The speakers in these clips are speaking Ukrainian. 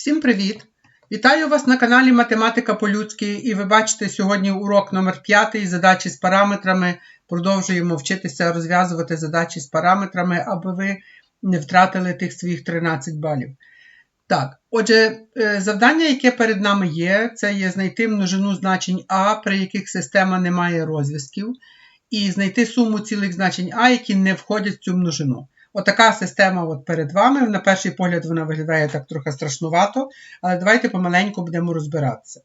Всім привіт! Вітаю вас на каналі Математика по-людськи і ви бачите сьогодні урок номер 5 задачі з параметрами. Продовжуємо вчитися розв'язувати задачі з параметрами, аби ви не втратили тих своїх 13 балів. Так, отже, е, завдання, яке перед нами є, це є знайти множину значень А, при яких система не має розв'язків, і знайти суму цілих значень А, які не входять в цю множину. Отака система от перед вами. На перший погляд вона виглядає так трохи страшнувато, але давайте помаленьку будемо розбиратися.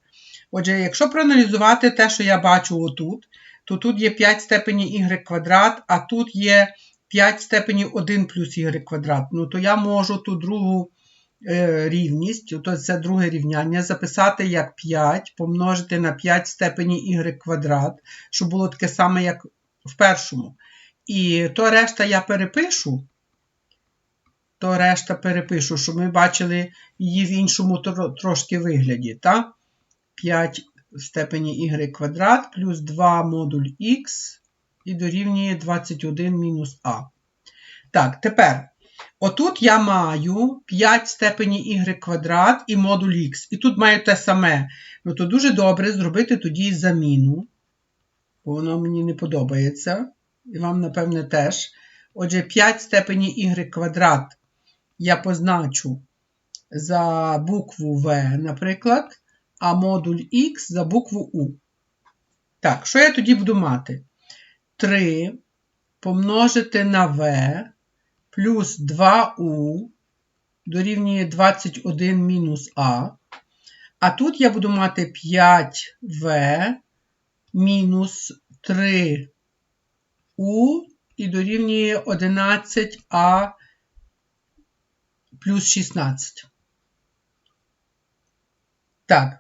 Отже, якщо проаналізувати те, що я бачу отут, то тут є 5 степені y квадрат, а тут є 5 степені 1 плюс y квадрат. Ну, то я можу ту другу е, рівність, то це друге рівняння, записати як 5, помножити на 5 степені y квадрат, щоб було таке саме, як в першому. І то решта я перепишу то решта перепишу, щоб ми бачили її в іншому трошки вигляді. так? 5 в степені y квадрат плюс 2 модуль х і дорівнює 21 мінус а. Так, тепер. Отут я маю 5 степені y квадрат і модуль х. І тут маю те саме. Ну, то дуже добре зробити тоді заміну. Бо воно мені не подобається. І вам, напевне, теж. Отже, 5 степені y квадрат я позначу за букву В, наприклад, а модуль Х за букву У. Так, що я тоді буду мати? 3 помножити на В плюс 2У дорівнює 21 мінус А. А тут я буду мати 5В мінус 3У і дорівнює 11А плюс 16. Так.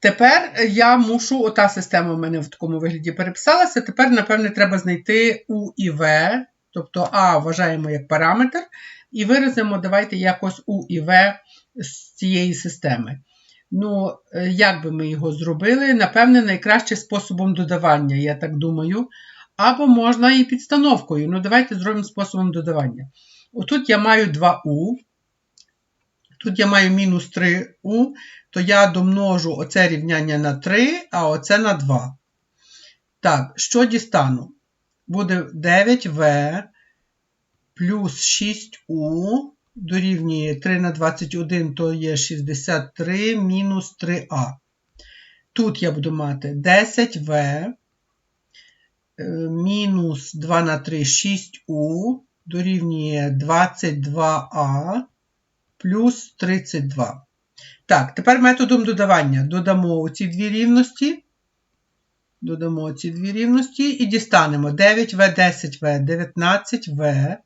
Тепер я мушу, ота система в мене в такому вигляді переписалася. Тепер, напевне, треба знайти У і В, тобто А вважаємо як параметр, і виразимо, давайте якось У і В з цієї системи. Ну, як би ми його зробили? Напевне, найкраще способом додавання, я так думаю. Або можна і підстановкою. Ну, давайте зробимо способом додавання. Отут я маю 2У. Тут я маю мінус 3у, то я домножу оце рівняння на 3, а оце на 2. Так, що дістану? Буде 9v плюс 6u дорівнює 3 на 21, то є 63 мінус 3а. Тут я буду мати 10v е, мінус 2 на 3 6u дорівнює 22а плюс 32. Так, тепер методом додавання додамо ці дві рівності. Додамо ці дві рівності і дістанемо 9В, 10В, 19В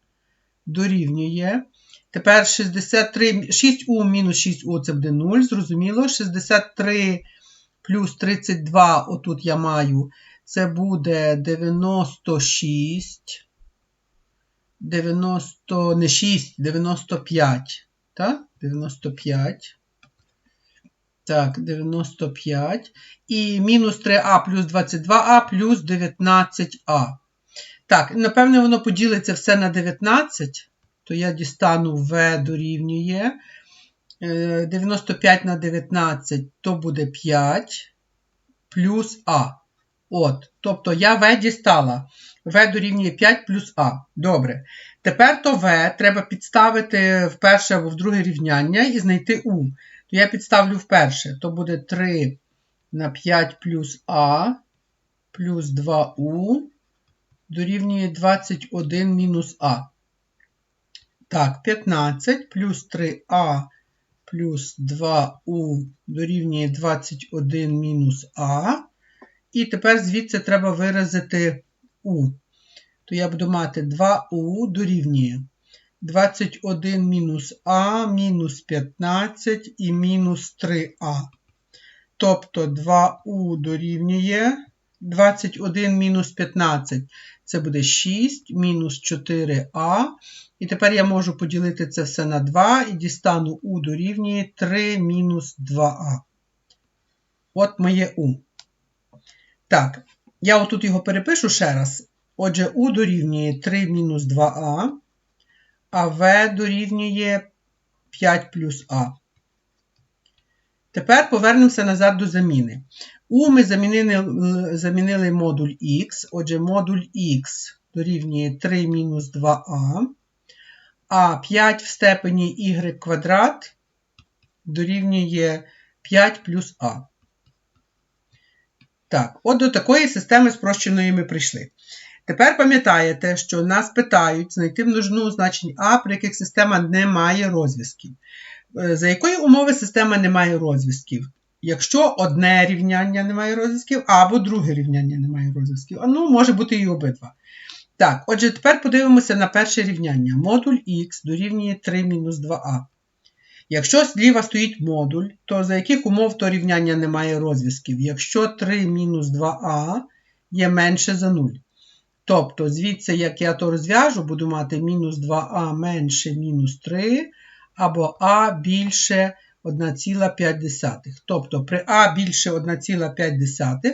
дорівнює. Тепер 63, 6У мінус 6У це буде 0, зрозуміло. 63 плюс 32, отут я маю, це буде 96. 90, не 6, 95. Так, 95. Так, 95. І мінус 3а плюс 22а плюс 19а. Так, напевне, воно поділиться все на 19. То я дістану В дорівнює. 95 е, на 19 то буде 5 плюс А. От, Тобто я В дістала. В дорівнює 5 плюс А. Добре. Тепер то В треба підставити в перше або в друге рівняння і знайти У. То я підставлю в перше. То буде 3 на 5 плюс А плюс 2У дорівнює 21 мінус А. Так, 15 плюс 3А плюс 2У дорівнює 21 мінус А. І тепер звідси треба виразити У то я буду мати 2у дорівнює 21 мінус А, мінус 15 і мінус 3а. Тобто 2у дорівнює 21 мінус 15. Це буде 6 мінус 4а. І тепер я можу поділити це все на 2 і дістану у дорівнює 3 мінус 2а. От моє у. Так, я отут його перепишу ще раз. Отже, У дорівнює 3 мінус 2а, а В дорівнює 5 плюс А. Тепер повернемося назад до заміни. У ми замінили, замінили модуль Х, отже, модуль Х дорівнює 3 мінус 2а, а 5 в степені y квадрат дорівнює 5 плюс а. Так, от до такої системи спрощеної ми прийшли. Тепер пам'ятаєте, що нас питають знайти множину значень А, при яких система не має розв'язків. Е, За якої умови система не має розв'язків? Якщо одне рівняння не має розв'язків, або друге рівняння не має розв'язків. А ну, може бути і обидва. Так, отже, тепер подивимося на перше рівняння. Модуль х дорівнює 3 мінус 2а. Якщо зліва стоїть модуль, то за яких умов то рівняння не має розв'язків? Якщо 3 мінус 2а є менше за 0. Тобто, звідси, як я то розв'яжу, буду мати мінус 2а менше мінус 3, або а більше 1,5. Тобто при а більше 1,5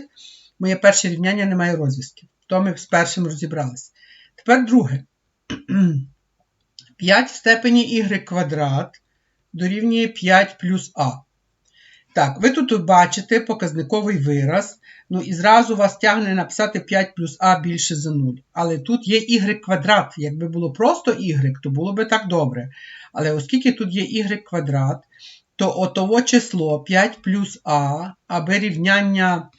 моє перше рівняння не має розв'язків. То ми з першим розібралися. Тепер друге. 5 в степені y квадрат дорівнює 5 плюс а. Так, ви тут бачите показниковий вираз. Ну і зразу вас тягне написати 5 плюс а більше за 0. Але тут є y квадрат. Якби було просто y, то було би так добре. Але оскільки тут є y квадрат, то отово число 5 плюс а, аби рівняння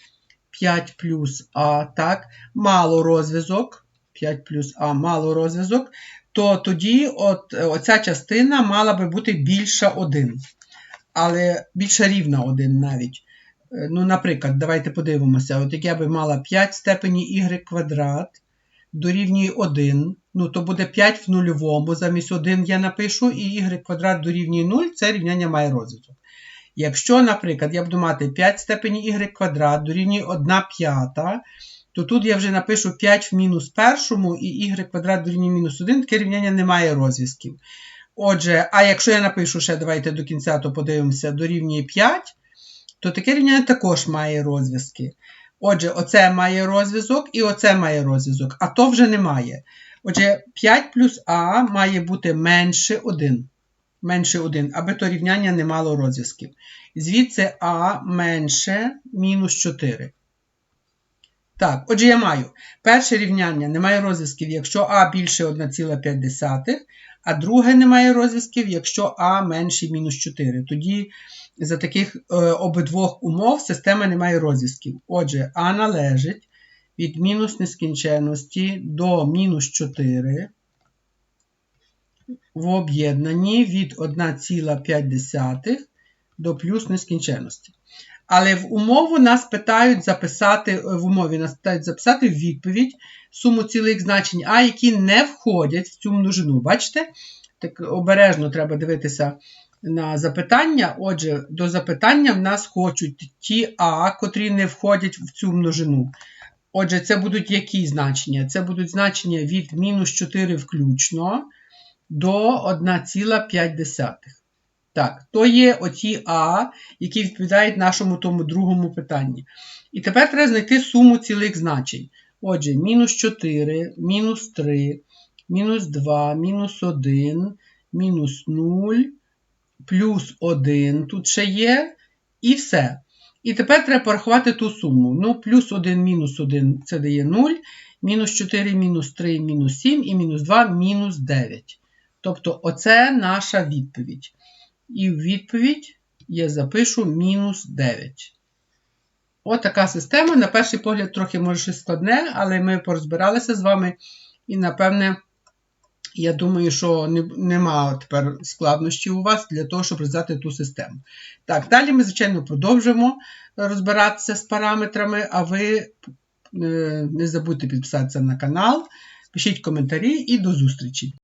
5 плюс а, так, мало розв'язок. 5 плюс а мало розв'язок, то тоді от, оця частина мала би бути більша 1. Але більша рівна 1 навіть. Е, Ну, Наприклад, давайте подивимося, от як я би мала 5 в степені y квадрат дорівнює 1, ну то буде 5 в нульовому, замість 1 я напишу, і y квадрат дорівнює 0, це рівняння має розв'язок. Якщо, наприклад, я буду мати 5 степені y квадрат дорівнює 1 п'ята, то тут я вже напишу 5 в мінус першому і y квадрат дорівнює мінус 1, таке рівняння не має розв'язків. Отже, а якщо я напишу ще, давайте до кінця, то подивимося, дорівнює 5, то таке рівняння також має розв'язки. Отже, оце має розв'язок і оце має розв'язок, а то вже немає. Отже, 5 плюс А має бути менше 1. Менше 1, аби то рівняння не мало розв'язків. Звідси А менше мінус 4. Так, отже, я маю перше рівняння немає розв'язків, якщо А більше 1,5, а друге немає розв'язків, якщо А менше мінус 4. Тоді за таких е, обидвох умов система не має розв'язків. Отже, А належить від мінус нескінченності до мінус 4 в об'єднанні від 1,5 до плюс нескінченності. Але в умову нас питають записати, в умові нас питають записати відповідь суму цілих значень А, які не входять в цю множину. Бачите? Так обережно треба дивитися на запитання. Отже, до запитання в нас хочуть ті А, котрі не входять в цю множину. Отже, це будуть які значення? Це будуть значення від мінус 4 включно до 1,5. Так, то є оті А, які відповідають нашому тому другому питанні. І тепер треба знайти суму цілих значень. Отже, мінус 4, мінус 3, мінус 2, мінус 1, мінус 0, плюс 1 тут ще є, і все. І тепер треба порахувати ту суму. Ну, плюс 1, мінус 1 це дає 0, мінус 4, мінус 3, мінус 7 і мінус 2, мінус 9. Тобто, оце наша відповідь. І в відповідь я запишу мінус 9. От така система. На перший погляд, трохи може щось складне, але ми порозбиралися з вами. І, напевне, я думаю, що нема тепер складнощів у вас для того, щоб розв'язати ту систему. Так, далі ми, звичайно, продовжимо розбиратися з параметрами, а ви не забудьте підписатися на канал, пишіть коментарі і до зустрічі!